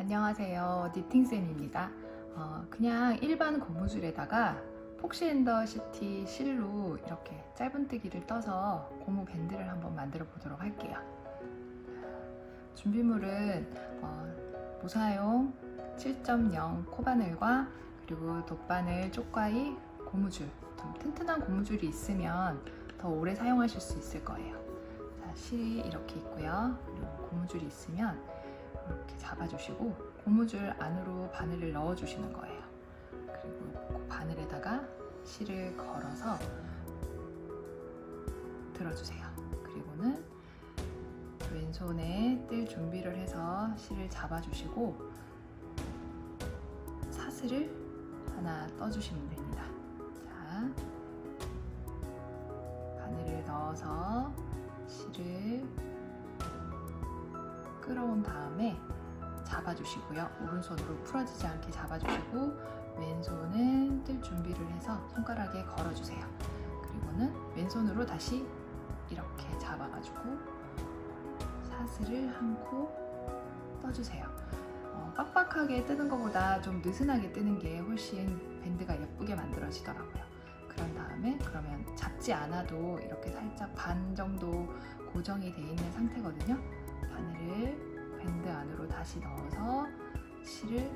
안녕하세요. 니팅쌤입니다. 어, 그냥 일반 고무줄에다가 폭시앤더 시티 실로 이렇게 짧은뜨기를 떠서 고무 밴드를 한번 만들어 보도록 할게요. 준비물은 어, 모사용 7.0 코바늘과 그리고 돗바늘, 쪽과이, 고무줄 좀 튼튼한 고무줄이 있으면 더 오래 사용하실 수 있을 거예요. 자, 실이 이렇게 있고요. 그리고 고무줄이 있으면 이렇게 잡아주시고 고무줄 안으로 바늘을 넣어주시는 거예요. 그리고 그 바늘에다가 실을 걸어서 들어주세요. 그리고는 왼손에 뜰 준비를 해서 실을 잡아주시고 사슬을 하나 떠주시면 됩니다. 자, 바늘을 넣어서 실을 끌어온 다음에 잡아주시고요. 오른손으로 풀어지지 않게 잡아주시고 왼손은 뜰 준비를 해서 손가락에 걸어주세요. 그리고는 왼손으로 다시 이렇게 잡아가지고 사슬을 한 코 떠주세요. 어, 빡빡하게 뜨는 것보다 좀 느슨하게 뜨는 게 훨씬 밴드가 예쁘게 만들어지더라고요. 그런 다음에 그러면 잡지 않아도 이렇게 살짝 반 정도 고정이 돼 있는 상태거든요. 바늘을 밴드 안으로 다시 넣어서 실을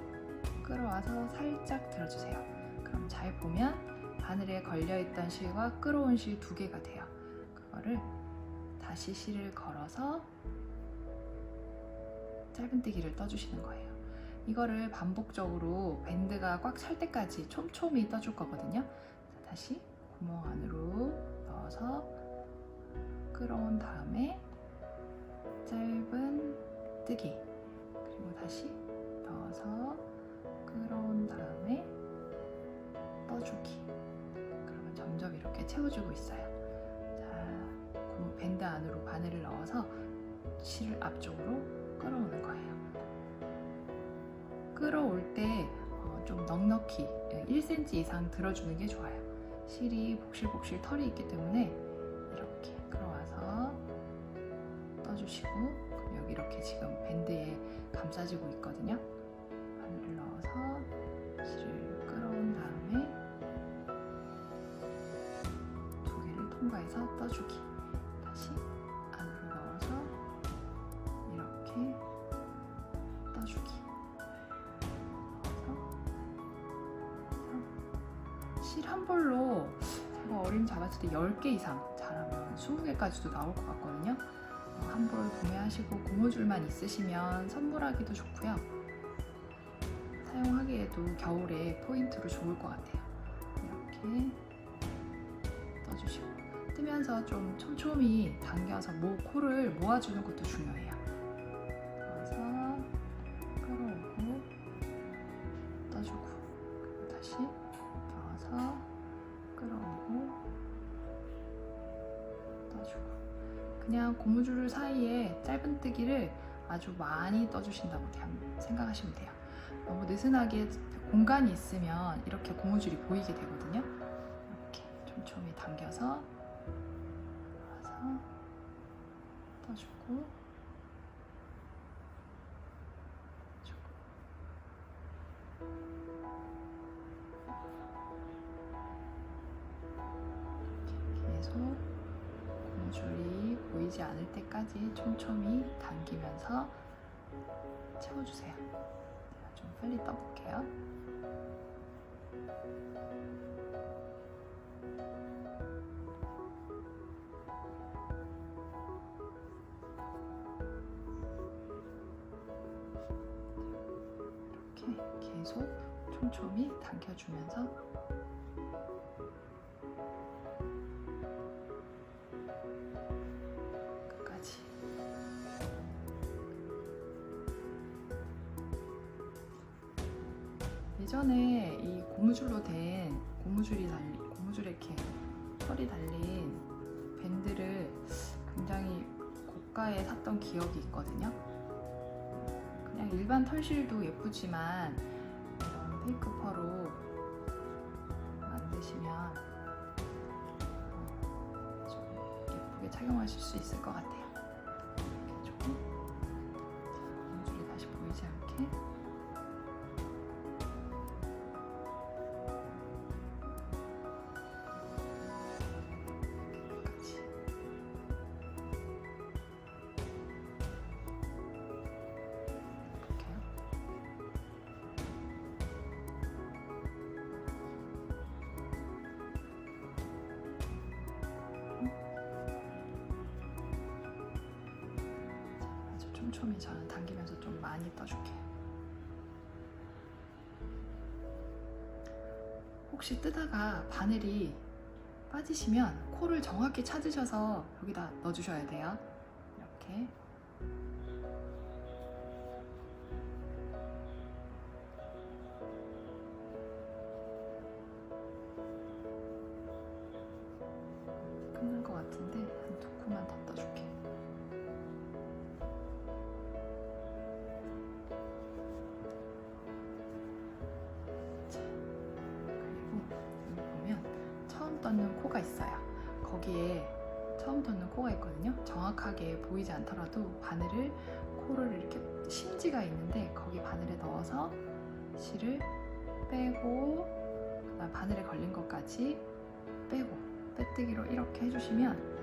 끌어와서 살짝 들어주세요. 그럼 잘 보면 바늘에 걸려있던 실과 끌어온 실 두 개가 돼요. 그거를 다시 실을 걸어서 짧은뜨기를 떠주시는 거예요. 이거를 반복적으로 밴드가 꽉 찰 때까지 촘촘히 떠줄 거거든요. 자, 다시 구멍 안으로 넣어서 끌어온 다음에 짧은 뜨기. 그리고 다시 넣어서 끌어온 다음에 떠주기. 그러면 점점 이렇게 채워주고 있어요. 자 고무 밴드 안으로 바늘을 넣어서 실을 앞쪽으로 끌어오는 거예요. 끌어올 때 좀 넉넉히 1cm 이상 들어주는 게 좋아요. 실이 복실복실 털이 있기 때문에 이렇게 끌어와서 떠주시고 이렇게 지금 밴드에 감싸지고 있거든요. 바늘을 넣어서 실을 끌어온 다음에 두 개를 통과해서 떠주기. 다시 안으로 넣어서 이렇게 떠주기. 실한 볼로 제가 어림 잡았을 때 10개 이상 잘하면 20개까지도 나올 것 같거든요. 한볼 구매하시고 고무줄만 있으시면 선물하기도 좋고요. 사용하기에도 겨울에 포인트로 좋을 것 같아요. 이렇게 떠주시고 뜨면서 좀 촘촘히 당겨서 모 코를 모아주는 것도 중요해요. 그래서 끌어오고 떠주고 다시 넣어서 그냥 고무줄 사이에 짧은뜨기를 아주 많이 떠주신다고 생각하시면 돼요. 너무 느슨하게 공간이 있으면 이렇게 고무줄이 보이게 되거든요. 이렇게 촘촘히 당겨서 떠주고 주고. 보이지 않을 때까지 촘촘히 당기면서 채워주세요. 제가 좀 빨리 떠볼게요. 이렇게 계속 촘촘히 당겨주면서 예전에 이 고무줄로 된 고무줄이 달린 고무줄에 이렇게 털이 달린 밴드를 굉장히 고가에 샀던 기억이 있거든요. 그냥 일반 털실도 예쁘지만 이런 페이크 펄로 만드시면 좀 예쁘게 착용하실 수 있을 것 같아요. 촘촘히 저는 당기면서 좀 많이 떠줄게요. 혹시 뜨다가 바늘이 빠지시면 코를 정확히 찾으셔서 여기다 넣어주셔야 돼요. 이렇게. 끝난 것 같은데 거기에 처음 떴는 코가 있거든요. 정확하게 보이지 않더라도 바늘을 코를 이렇게 심지가 있는데 거기 바늘에 넣어서 실을 빼고 바늘에 걸린 것까지 빼고 빼뜨기로 이렇게 해주시면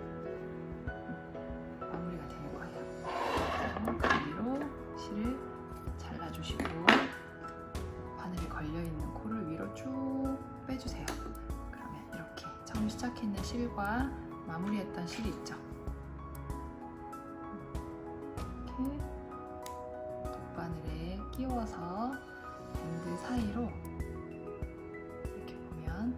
시작했는 실과 마무리했던 실이 있죠. 이렇게 돗바늘에 끼워서 밴드 사이로 이렇게 보면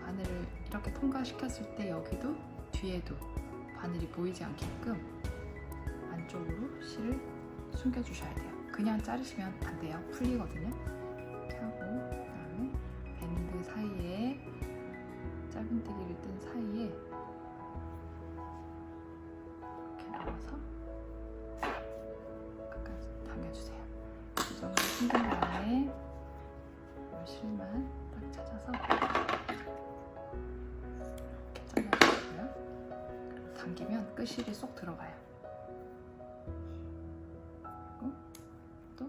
바늘을 이렇게 통과시켰을 때 여기도 뒤에도 바늘이 보이지 않게끔 안쪽으로 실을 숨겨주셔야 돼요. 그냥 자르시면 안 돼요. 풀리거든요. 숨긴 다음에 이 실만 딱 찾아서 이렇게 잘라주고요. 당기면 끝실이 쏙 들어가요. 그리고 또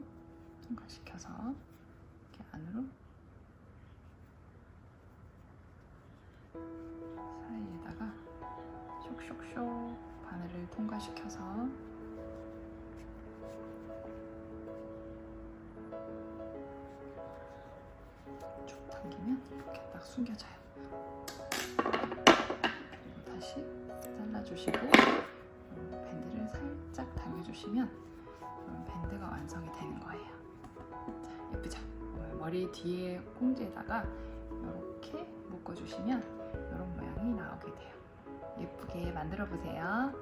통과시켜서 이렇게 안으로 사이에다가 쇽쇽쇽 바늘을 통과시켜서 딱 숨겨져요. 다시 잘라주시고 음, 밴드를 살짝 당겨주시면 밴드가 완성이 되는 거예요. 자, 예쁘죠? 어, 머리 뒤에 꽁지에다가 이렇게 묶어주시면 이런 모양이 나오게 돼요. 예쁘게 만들어 보세요.